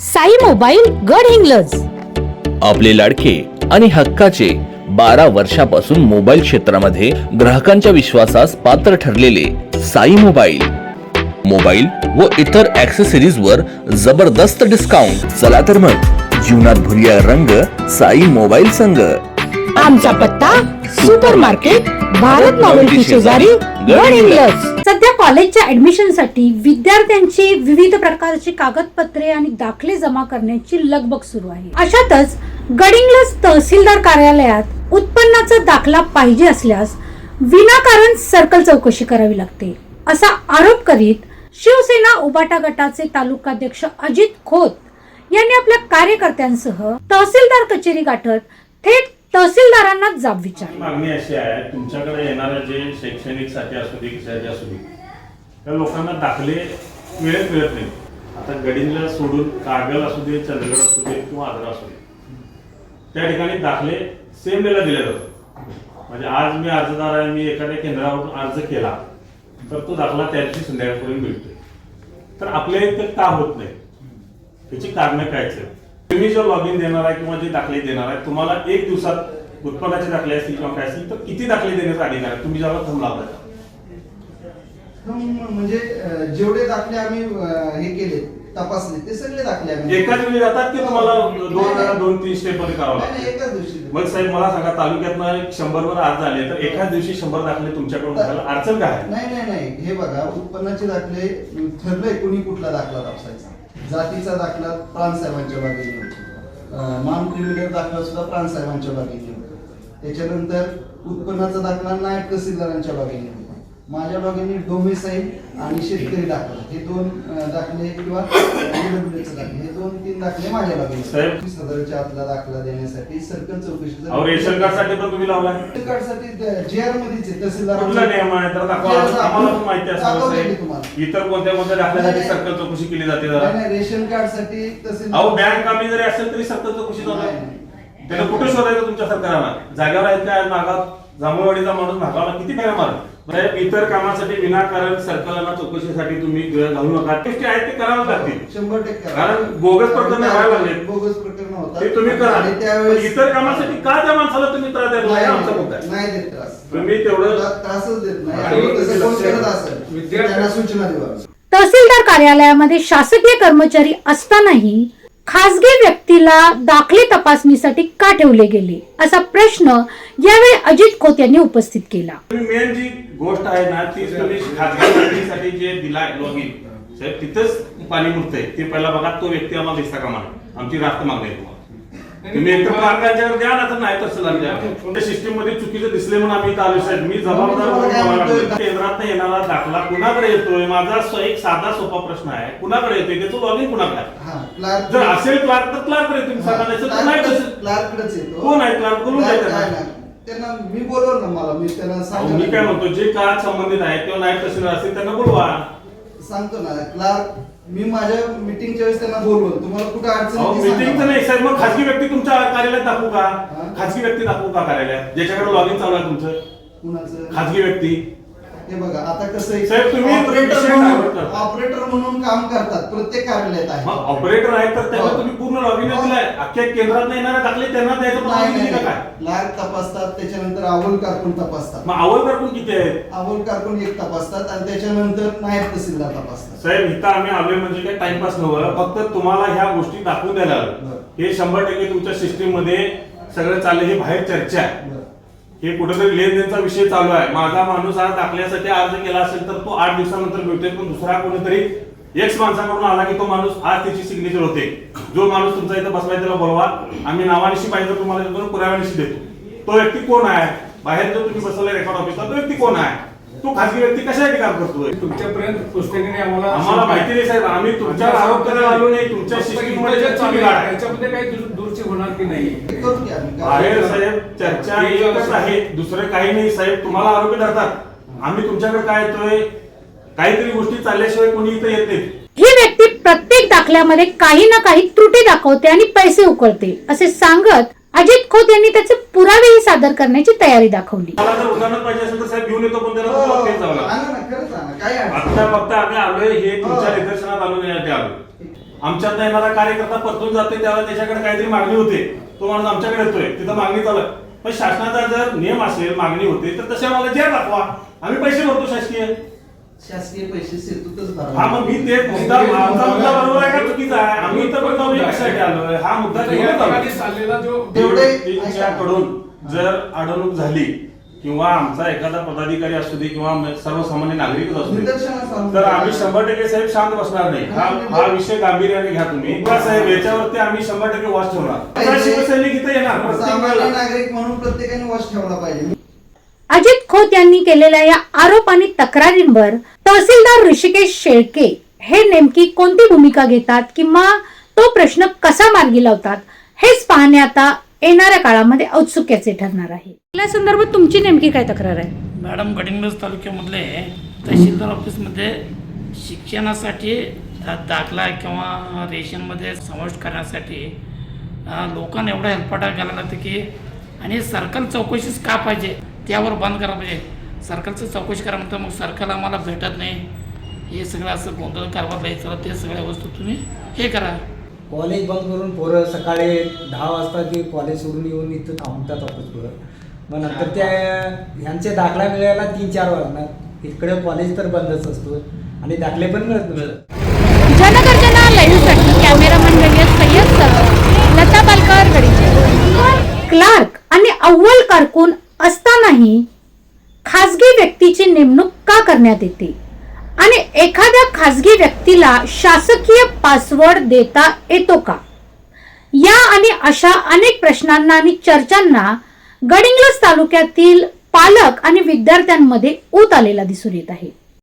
Sai mobile गड हिंग्लज. आपले लाडके आणि हक्काचे बारा वर्षापासून मोबाईल क्षेत्रामध्ये ग्राहकांच्या विश्वासास पात्र ठरलेले साई मोबाईल. मोबाईल व इतर ऍक्सेसरीज वर जबरदस्त डिस्काउंट चला तर मग जीवनात भुरिया रंग साई मोबाईल संघ आमचा पत्ता सुपर मार्केट भारत नॉवेल्टी शेजारी सध्या कॉलेजच्या ऍडमिशनसाठी विद्यार्थ्यांची विविध प्रकारची कागदपत्रे आणि दाखले जमा करण्याची लगबग सुरू आहे. अशातच गडिंग्लज तहसीलदार कार्यालयात उत्पन्नाचा दाखला पाहिजे असल्यास विनाकारण सर्कल चौकशी करावी लागते. असा आरोप करीत शिवसेना उबाटा गटाचे तालुकाध्यक्ष अजित खोत यांनी आपल्या कार्यकर्त्यांसह तहसीलदार कचेरी गाठत थेट तहसीलदारांना जाब विचार. मागणी अशी आहे तुमच्याकडे येणारे जे शैक्षणिकसाठी असू दे कशाचे असू दे त्या लोकांना दाखले वेळेत मिळत नाही. आता गडीला सोडून कागल असू दे चंद्रगड असू दे किंवा आग्रा असू दे त्या ठिकाणी दाखले सेम डेला दिले जातात. म्हणजे आज मी अर्जदार आहे मी एखाद्या केंद्रावरून अर्ज केला तर तो दाखला त्या दिवशी संध्याकाळपर्यंत मिळतोय. तर आपल्या इथे का होत नाही? त्याची कारणं कायच आहेत? तुम्ही जो लॉग इन देणार आहे किंवा जे दाखले देणार आहे तुम्हाला एक दिवसात उत्पन्नाचे दाखले असतील किंवा काय असतील तर किती दाखले देण्याचा अधिकार आहे? तुम्ही ज्याला थंब लावताय हम्म, म्हणजे जेवढे दाखले आम्ही हे केले तपासले ते सगळे दाखले आम्ही. एकाच वेळी जातात की तुम्हाला दोन वेळा दोन तीन स्टेपमध्ये करावं लागतं? एकाच दिवशी. मग साहेब मला सांगा तालुक्यातनं शंभर वर अर्ज आले तर एकाच दिवशी शंभर दाखले तुमच्याकडून अडचण काय? नाही नाही नाही. हे बघा उत्पन्नाचे दाखले ठरलंय कुणी कुठला दाखला तपासायचा जातीचा दाखला प्राणसाहेबांच्या बागेने होतो. नॉन क्रिमिनल दाखला सुद्धा प्राणसाहेबांच्या बागेने होतो. त्याच्यानंतर उत्पन्नाचा दाखला नायब तहसीलदारांच्या बागेने होतो. माझ्या बागेने डोमिसाईल आणि शेतकरी दाखला हे दोन दाखले किंवा दाखले. हे दोन तीन दाखले माझ्या साहेब. हजाराच्या आतला दाखला देण्यासाठी सर्कल चौकशीचा अहो रेशन कार्डसाठी पण तुम्ही रेशन कार्डसाठी जी आर मध्येच आहे, तहसीलदार कुठला नियम आहे? तर आम्हाला माहिती इतर कोणत्या कोणत्या दाखल्यासाठी. सर्कल चौकशी केली जाते जरा. रेशन कार्डसाठी तहसील अहो बँक कामी जरी असेल तरी सर्कल चौकशी. त्याला कुठे शोधायचं तुमच्या सरकारला? जागेवर आहेत काय नागात जांभूळवाडीचा माणूस भागाला किती फेऱ्या मार साहेब इतर कामासाठी विनाकारण सर्कलला चौकशीसाठी तुम्ही वेळ घालू नका. गोष्टी आहेत ते करावं लागतील. शंभर टक्के. कारण बोगस प्रकरण व्हायला लागले बोगस प्रकरण होतात. ते तुम्ही करा. त्यावेळेस इतर कामासाठी का त्या माणसाला तुम्ही त्रास द्यायला नाही? आमचा मुद्दा. नाही देत त्रास. तुम्ही तेवढं त्रा- त्रासच देत नाही. आणि आणि तसं कोण करत असेल? विद्यार्थी- त्यांना सूचना देवा तहसीलदार कार्यालयामध्ये शासकीय कर्मचारी असतानाही खासगी व्यक्तीला दाखले तपासणीसाठी का ठेवले गेले? असा प्रश्न यावेळी अजित खोत यांनी उपस्थित केला. मेन जी गोष्ट आहे ना ती खासगी खाजगी जे दिला लॉग इन साहेब तिथंच पाणी मुरतंय ते पहिला बघा तो व्यक्ती आम्हाला दिसता कामा आमची रास्त मागणी आहे तुम्ही एकतर द्या ना तर नाही तर सिस्टीममध्ये चुकीचं दिसले म्हणून आम्ही इथं आलो साहेब मी जबाबदार म्हणून. केंद्रात येणारा दाखला कुणाकडे येतोय माझा एक साधा सोपा प्रश्न आहे कुणाकडे येतोय त्याचं लॉग इन कुणाकडे? हा जर असेल क्लार्क तर क्लार्ककडे तुम्ही सांगा नाही तर नाही तसं. कोण आहे क्लार्क? बोलून क्लार्क द्या त्यांना. मी बोलवलं ना मला मी त्यांना सांगितलं. मी काय म्हणतो जे का संबंधित आहे किंवा नायब तहसीलदार असतील त्यांना बोलवा सांगतो ना क्लार्क मी माझ्या मीटिंगच्या वेळेस त्यांना बोलवलं. तुम्हाला कुठं अडचण अहो आहे ती मीटिंगचं सांगा. नाही साहेब मग खासगी व्यक्ती तुमच्या कार्यालयात दाखवू का? हा? खासगी व्यक्ती दाखवू का कार्यालयात? ज्याच्याकडे लॉग इन चालू आहे तुमचं. कुणाचं? खासगी व्यक्ती. हे बघा आता कसं आहे ऑपरेटर म्हणून. ऑपरेटर म्हणून काम करतात प्रत्येक कार्यालयात आहे ऑपरेटर आहे तर त्याला हो. तुम्ही पूर्ण लॉग इन दिलाय अख्ख्या केंद्रात येणारे दाखले त्यांना द्यायचं काय क्लार्क तपासतात त्याच्यानंतर अवल कारकून तपासतात मग आवड कारकून किती आहेत अवल कारकून एक तपासतात आणि त्याच्यानंतर नायब तहसीलदार तपासतात साहेब इथं आम्ही आलोय म्हणजे काय टाइमपास नव्हतं फक्त तुम्हाला ह्या गोष्टी दाखवून द्यायला. हे शंभर टक्के तुमच्या सिस्टीममध्ये सगळं चाललंय हे बाहेर चर्चा आहे. हे कुठेतरी लेनदेनचा विषय चालू आहे. माझा माणूस आज दाखल्यासाठी अर्ज केला असेल तर तो आठ दिवसानंतर मिळतोय पण दुसरा कोणीतरी एक्स माणसाकडून आला की तो माणूस आज त्याची सिग्नेचर होते. जो माणूस तुमचा इथं बसलाय त्याला बोलवा. आम्ही नावानिशी पाहिजे तुम्हाला पुराव्यानिशी देतो. तो व्यक्ती कोण आहे? बाहेर जो तुम्ही बसवलाय रेकॉर्ड ऑफिसला तो व्यक्ती कोण आहे? तो खासगी व्यक्ती कशासाठी काम करतोय? तुमच्यापर्यंत पुस्तकाने आम्हाला आम्हाला माहिती नाही साहेब आम्ही तुमच्यावर आरोप करायला आलो नाही तुमच्या सिस्टीममध्ये चर्चा बिघाड आहे. त्याच्यामध्ये काही दूर- दूरची होणार की नाही? हे बाहेर साहेब चर्चा एकच आहे दुसरं काही नाही साहेब तुम्हाला आरोपी धरतात. आम्ही तुमच्याकडे काय येतोय काहीतरी गोष्टी चालल्याशिवाय कोणी इथं येत नाही ही व्यक्ती प्रत्येक दाखल्यामध्ये काही ना काही त्रुटी दाखवते आणि पैसे उकळते असे सांगत अजित खोत यांनी त्याचे पुरावेही सादर करण्याची तयारी दाखवली. मला जर उदाहरण पाहिजे असेल तर साहेब घेऊन येतो पण त्याला हो, हे आमच्यात येणारा कार्यकर्ता परतून जाते त्यावेळेला त्याच्याकडे काहीतरी मागणी होते. तो माणूस आमच्याकडे येतोय तिथं मागणी चालू आहे. पण शासनाचा जर नियम असेल मागणी होते तर तसे आम्हाला जे दाखवा. आम्ही पैसे भरतो शासकीय. शासकीय पैसे सेतूतच हा मग मी ते मुद्दा आमचा मुद्दा बरोबर आहे का चुकीचा आहे? आम्ही इथं पण जाऊन कशासाठी आलोय? हा मुद्दा या ठिकाणी. चाललेला जो तेवढे- तुमच्याकडून जर अडवणूक झाली किंवा आमचा एखादा पदाधिकारी असू दे किंवा सर्वसामान्य नागरिकच असू दे निदर्शनास आणून तर आम्ही शंभर टक्के साहेब शांत बसणार नाही. हा हा विषय गांभीर्याने घ्या तुम्ही. साहेब याच्यावरती आम्ही शंभर टक्के वाच ठेवणार. आता शिवसैनिक इथे येणार. प्रत्येक सामान्य वेळेला. नागरिक म्हणून प्रत्येकाने वॉच ठेवला पाहिजे. यांनी केलेल्या या आरोप आणि तक्रारींवर तहसीलदार ऋषिकेश शेळके हे नेमकी कोणती भूमिका घेतात किंवा तो प्रश्न कसा मार्गी लावतात हेच पाहणे आता येणाऱ्या काळामध्ये औत्सुक्याचे ठरणार आहे. या संदर्भात तुमची नेमकी काय तक्रार आहे? मॅडम गडिंग्लज तालुक्यामधले तहसीलदार ऑफिसमध्ये शिक्षणासाठी दाखला किंवा रेशनमध्ये समाविष्ट करण्यासाठी लोकांना एवढा हेल्पाटा घालायला लागतं की आणि सरकार चौकशीच का पाहिजे? त्यावर बंद करा पाहिजे सरकारचं चौकशी करा म्हणतं मग सरकार आम्हाला भेटत नाही. हे सगळं असं गोंधळ कारभार द्यायचं ते सगळ्या वस्तू तुम्ही हे करा. कॉलेज बंद करून पोरं सकाळी दहा वाजता ते कॉलेज सोडून येऊन इथं थांबतात ऑफिसवर मग नंतर त्या ह्यांचे दाखला मिळायला तीन चार वाजणार इकडे कॉलेज तर बंदच असतो आणि दाखले पण मिळत नाही. जनगर्जना लाईव्हसाठी कॅमेरामन रवियत सय्यद सह लता पालकर गडीचे क्लार्क आणि अव्वल कारकून असतानाही खाजगी व्यक्तीची नेमणूक का करण्यात येते? आणि एखाद्या खाजगी व्यक्तीला शासकीय पासवर्ड देता येतो का? या आणि अशा अनेक प्रश्नांना आणि चर्चांना गडिंग्लज तालुक्यातील पालक आणि विद्यार्थ्यांमध्ये ऊत आलेला दिसून येत आहे.